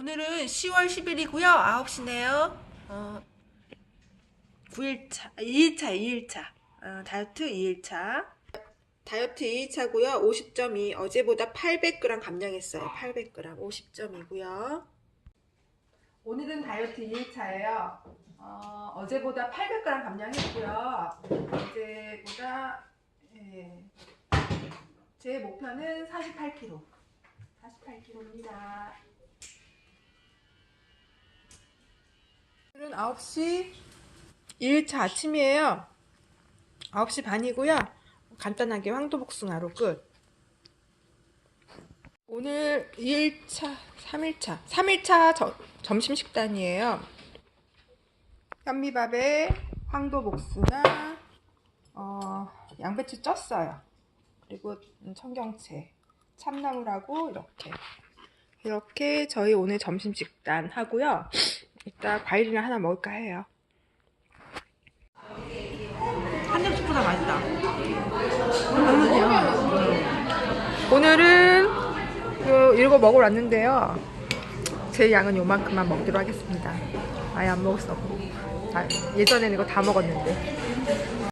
오늘은 10월 10일이고요. 9시네요. 어, 9일차, 2일차, 2일차. 어, 다이어트 2일차. 다이어트 2일차고요. 50점이 어제보다 800g 감량했어요. 800g 50점이고요. 오늘은 다이어트 2일차예요. 어, 어제보다 800g 감량했고요. 어제보다 예, 제 목표는 48kg. 48kg입니다. 오늘은 9시 1차 아침이에요. 9시 반이고요. 간단하게 황도복숭아로 끝. 오늘 2일차, 3일차, 3일차 저- 점심 식단이에요. 현미밥에 황도복숭아, 어, 양배추 쪘어요. 그리고 청경채, 참나물하고 이렇게. 이렇게 저희 오늘 점심 식단 하고요. 이따 과일이나 하나 먹을까 해요. 한 점씩보다 맛있다. 오늘은 요, 이거 먹으러 왔는데요. 제 양은 요만큼만 먹기로 하겠습니다. 아예 안 먹을 수 없고. 아, 예전에는 이거 다 먹었는데.